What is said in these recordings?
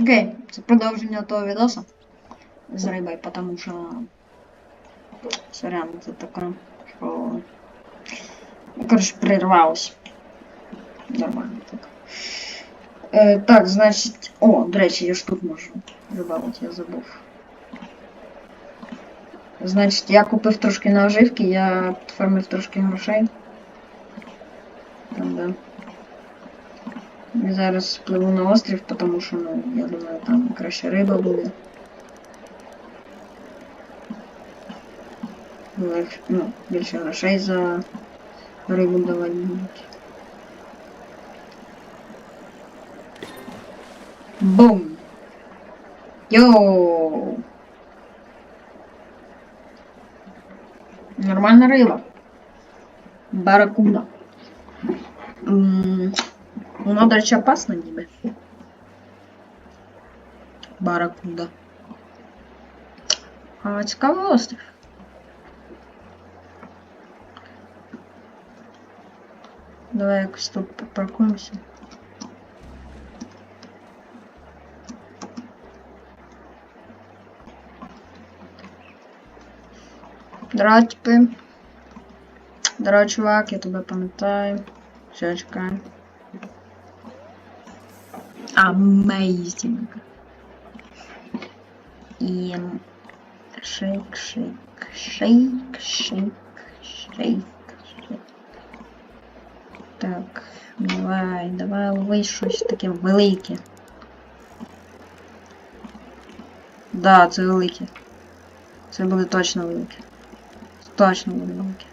Окей, це продовження того відоса з рибою, тому що сорян, це таке, що ну, коротше прервалось. Нормально так. Е, так, значить. О, до речі, я ж тут можу добавити, я забув. Значить, я купив трошки наживки, я підфармив трошки грошей. Зараз пливу на острів, тому що, ну, я думаю, там краще риба буде. Легше, ну, більше грошей за рибу давати будуть. Бум! Йоу! Нормальна риба. Баракуда. М, Вона, до речі, опасна ніби. Баракуда. А цікавий острів. Давай якось тут попаркуємося. Здорово, типи. Здорово, чувак, я тебе пам'ятаю. Все, чекаю. Amazing. І шейк, шейк, шейк, шейк, шейк. Так, давай, давай лови щось таке велике. Да, це велике. Це буде точно велике. Точно буде велике.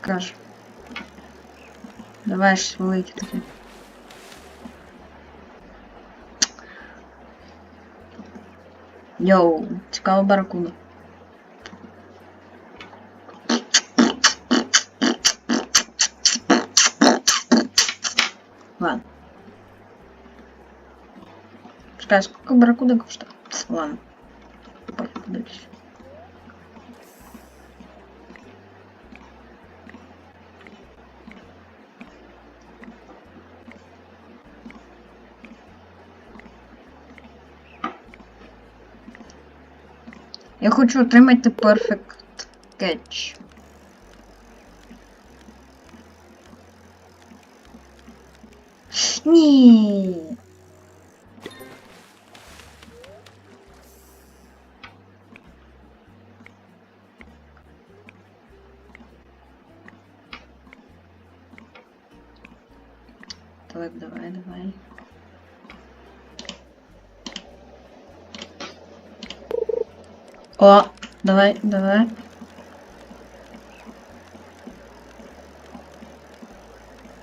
Кажу. Давай щось велике. Йоу, цікава баракуда. Ладно. Чекай, сколько барракуда коштує? Ладно. Пофиг, подивлюсь. Я хочу отримати Perfect Catch. Ні. О, давай, давай.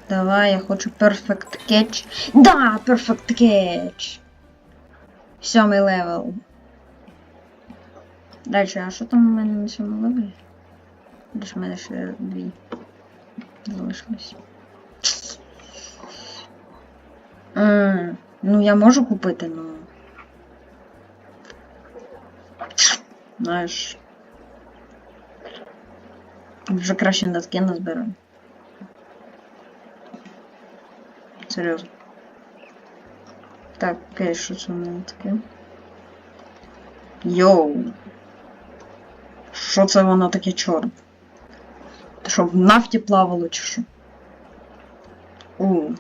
Давай, я хочу Perfect Catch. Да, Perfect Catch. Сьомий левел. Дальше, а що там у мене на сьомому левелі? Де ж в мене ще дві залишилось. М, Ну, я можу купити, ну. Знаєш. Вже краще на скін назбираю. Серйозно. Так, окей, що це мене таке? Йоу. Що це воно таке чорне? Ти що, в нафті плавало чи що? У.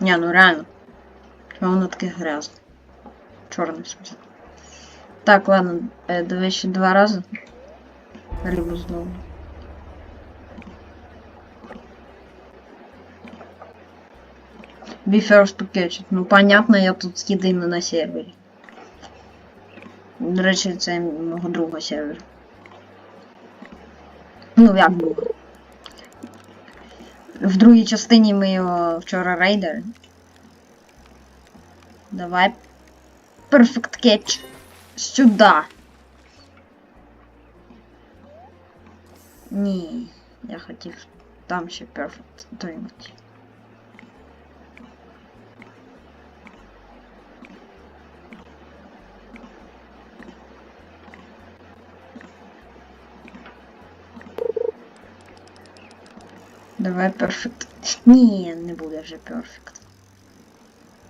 Ні, ну реально. Воно таке грязне? Чорне, в смысле. Так, ладно, е, давай ще два рази. Рибу знову. Be first to catch it. Ну, понятно, я тут єдиний на сервері. До речі, це мого друга сервер. Ну, як друга. В другій частині ми його вчора рейдери. Давай. Perfect catch. Сюда. Ні, я хотів там ще perfect отримати. Давай perfect. Ні, не буде вже perfect.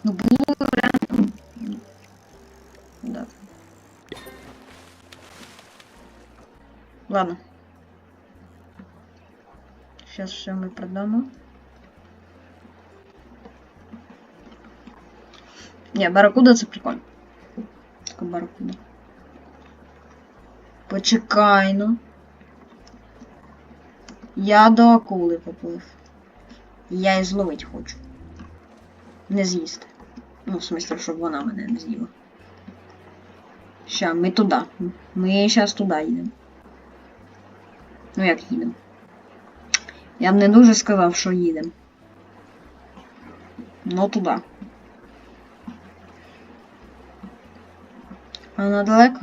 Ну, було реально. Ладно. Сейчас все мы продамо. Не, баракуда це прикольно. Така баракуда. Почекай, ну. Я до акули поплив. Я її зловить хочу. Не з'їсти. Ну, в смысле, щоб вона мене не з'їла. Ща, ми туди. Ми зараз туди їдемо. Ну як їдемо? Я б не дуже сказав, що їдемо. Ну туди. Вона далеко?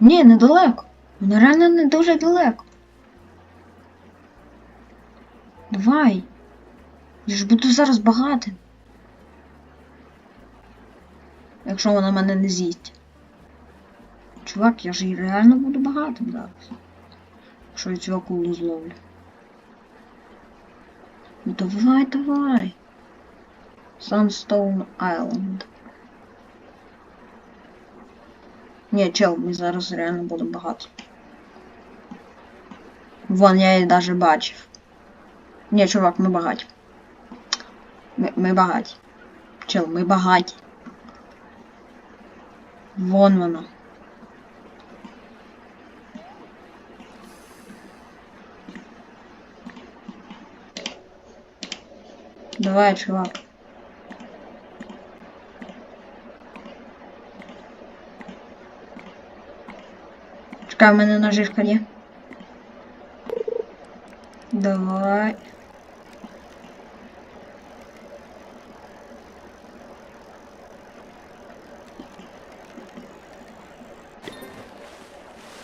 Ні, недалеко. Вона реально не дуже далеко. Давай. Я ж буду зараз багатим. Якщо вона мене не з'їсть. Чувак, я ж і реально буду багатим зараз. Якщо я цю акулу зловлю. Ну давай, давай. Sunstone Island. Ні, чел, ми зараз реально будемо багаті. Вон, я її даже бачив. Ні, чувак, ми багаті. Ми, ми багаті. Чел, ми багаті. Вон вона. Давай, чувак. Чекай, у мене наживка є. Давай.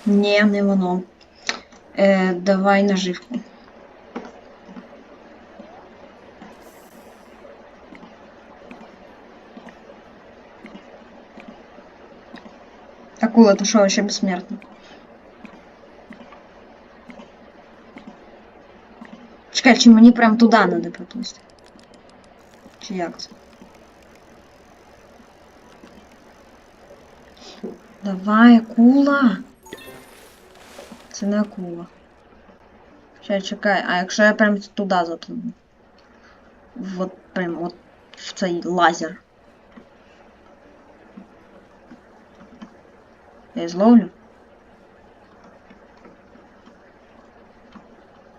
Ні, не воно. Е, давай наживку. Акула, то що, ще безсмертна? Чекай, чи мені прям туди треба проплисти? Чи? Давай, акула. Це не акула. Ще чекай, а якщо я прям туди запливу? Вот прям от в цей лазер. Я її зловлю?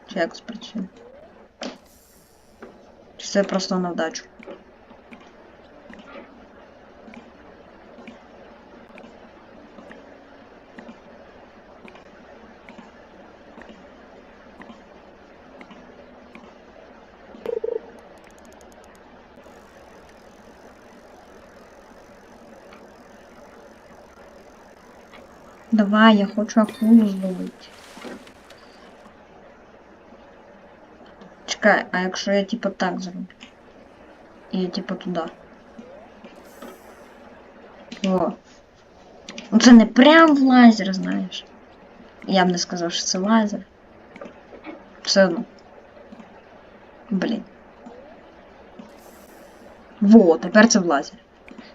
Чи як це працює? Чи це просто на вдачу? Давай, я хочу акулу зловити. Чекай, а якщо я типа так зроблю? І типа туди. О. Ну це не прям в лазер, знаєш. Я б не сказав, що це лазер. Все одно. Блін. Во, тепер це в лазер.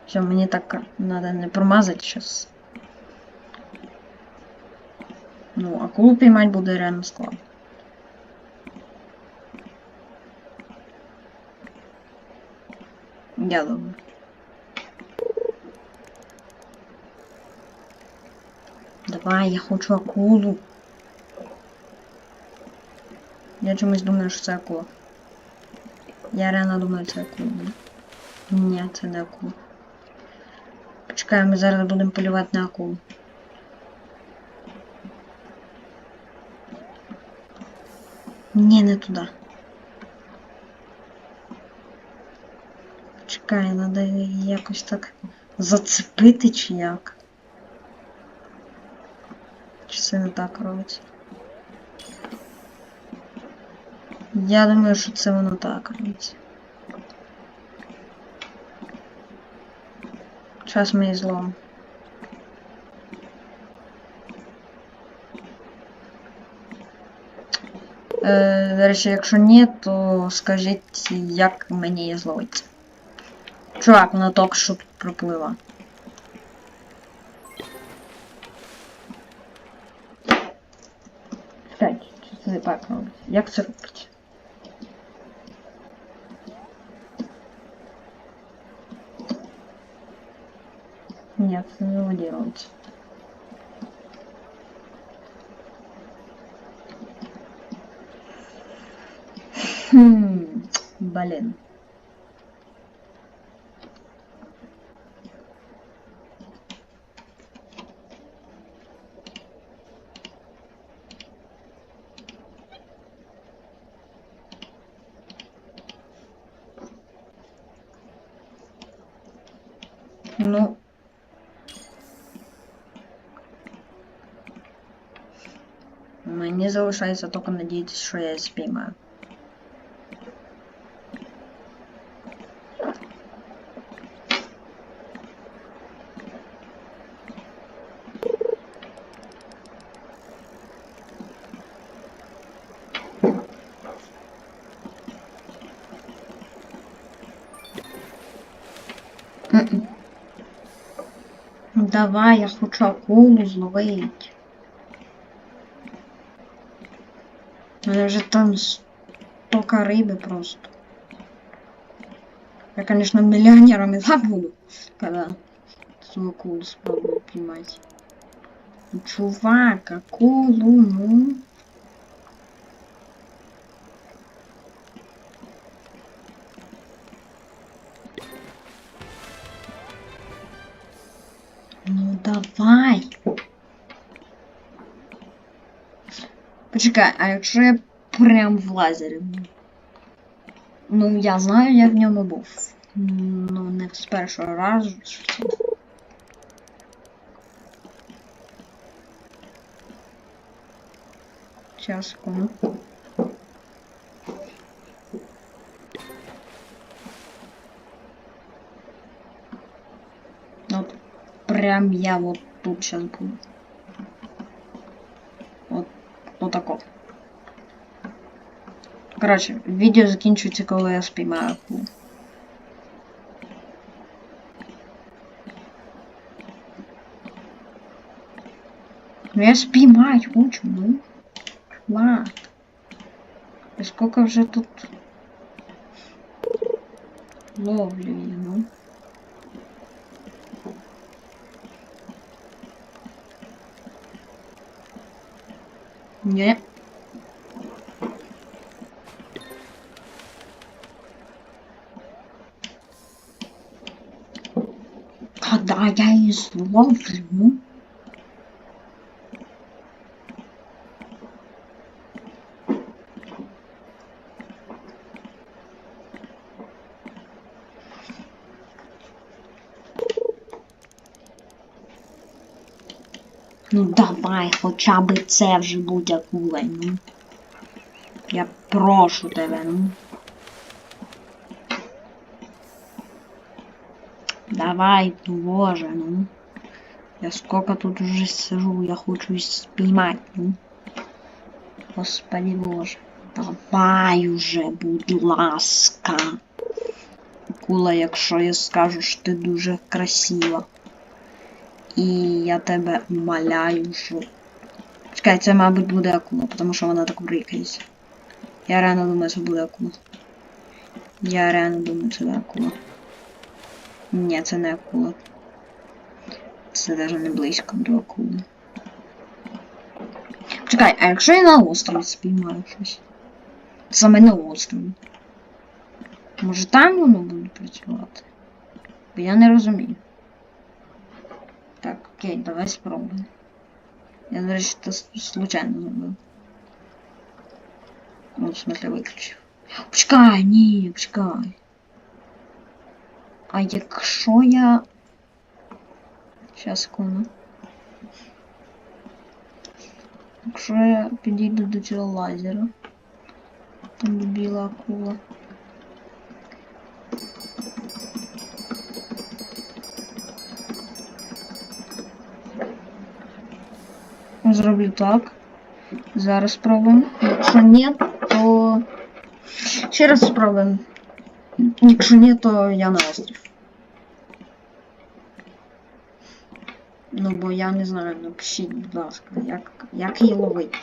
Все, мені так треба не промазати зараз. Ну, акулу піймати буде реально складно. Я думаю. Давай, я хочу акулу. Я чомусь думаю, що це акула. Я реально думаю, це акула. Ні, це не акула. Почекай, ми зараз будемо полювати на акулу. Ні, не туди. Чекай, треба її якось так зацепити чи як. Чи це не так робиться? Я думаю, що це воно так робиться. Зараз ми її. Е, до речі, якщо ні, то скажіть, як мені її зловити. Чувак, вона тільки що тут проплила. Чекай, що це так робить? Як це робить? Ні, це не заводірується. Хм, блин. Ну. Мені залишається тільки надіятися, що я спіймаю. Давай, я хочу акулу зловить. У мене вже там столько риби просто. Я, конечно, миллионером и так буду, когда свою акулу спробую поймать. Чувак, акулу, ну. Давай. Почекай, а якщо я прям в лазері? Ну, я знаю, я в ньому був. Ну, не з першого разу. Сейчас, секунду. прям я вот тут сейчас буду. Вот, вот тако. Коротше, відео закінчується, коли я спіймаю акулу. Ну я спіймать хочу, ну. Чувак. И сколько вже тут ловлю її, ну. Не. Когда я її зловлю? Ну давай, хоча б це вже будь акулою, ну. Я прошу тебе, ну. Давай, боже, ну. Я сколько тут уже сижу, я хочу спіймати, ну. Господи боже. Давай уже, будь ласка. Акула, якщо я скажу, що ти дуже красива. І я тебе умоляю, що. Чекай, це, мабуть, буде акула, тому що вона так брикається. Я реально думаю, це буде акула. Я реально думаю, це буде акула. Ні, це не акула. Це навіть не близько до акули. Чекай, а якщо я на острові спіймаю щось? Саме на острові. Може там воно буде працювати? Бо я не розумію. Так, окей, давай спробуємо. Я, до речі, це с- случайно зробив. Ну, в смысле, виключив. Почекай, ні, почекай. А якщо я. Щас, секунду. Якщо я підійду до цього лазера. Там де біла акула. зроблю так. Зараз спробуємо. Якщо ні, то... Ще раз спробуємо. Якщо ні, то я на острів. Ну бо я не знаю, напишіть, будь ласка, як, як її ловити.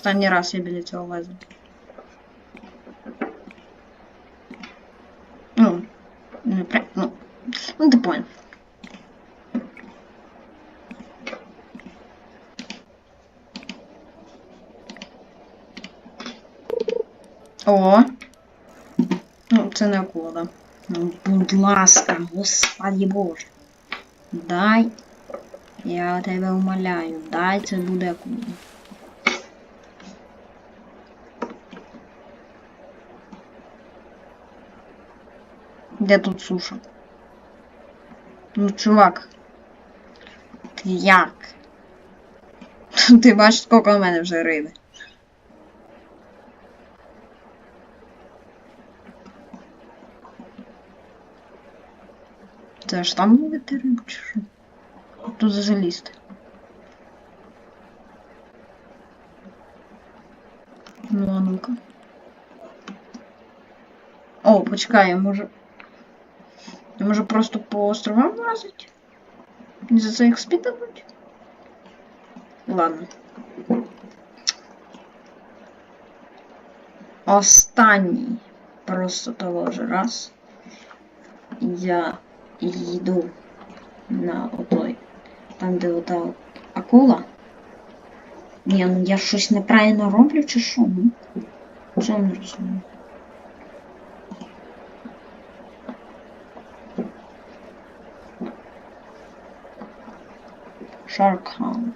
Останній раз я біля цього лазив. Ну, не прям, ну, ну ти понял. О! Ну, це не акула. Ну, будь ласка, господи боже. Дай. Я тебе умоляю, дай це буде акула. Де тут суша? Ну, чувак. Ти як? Ти бачиш, скільки у мене вже риби. Це ж там ловити рибу чи що? Тут залізти. Ну, а ну-ка. О, почекай, може. Я може просто по островам лазити? І за це їх спід? Ладно. Останній. Просто того ж раз. Я йду на отой. Там, де ота акула. Ні, ну я щось неправильно роблю чи що? Ну? Це я не розумію. 十二康。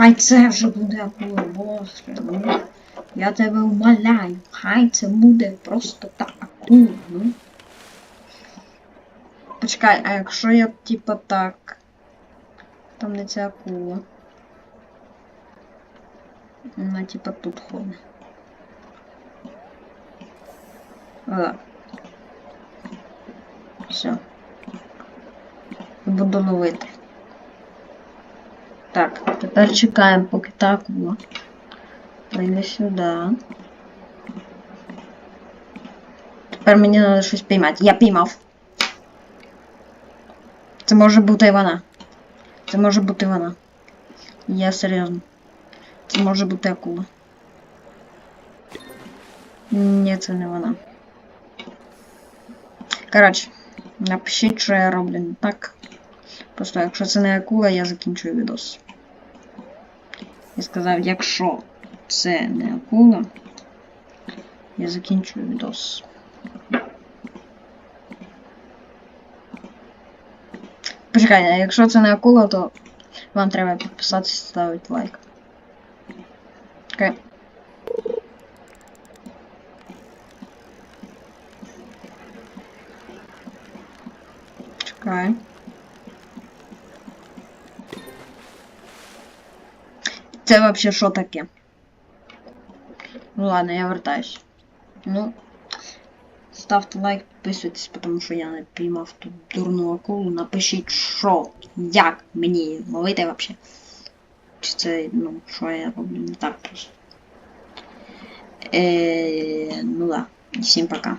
Хай це вже буде акула, боже. Ну, я тебе умоляю, хай це буде просто та акула, ну. Почекай, а якщо я типа так. Там не ця акула. Вона типа тут ходить. Ага. Все. Буду ловити. Так, тепер чекаємо, поки та акула. Прийде сюди. Тепер мені треба щось піймати. Я піймав. Це може бути і вона. Це може бути вона. Я серйозно. Це може бути акула. Ні, це не вона. Коротше, напишіть, що я роблю не так. Просто якщо це не акула, я закінчую відос. Я сказав, якщо це не акула, я закінчую відос. Почекай, а якщо це не акула, то вам треба підписатися і ставити лайк. Окей. Чекай. Це вообще що таке? Ну ладно, я вертаюсь. Ну, ставте лайк, підписуйтесь, тому що я не піймав ту дурну акулу. Напишіть, що, як мені ловити вообще. Чи це, ну, що я роблю не так просто. Е, ну да. Всім пока.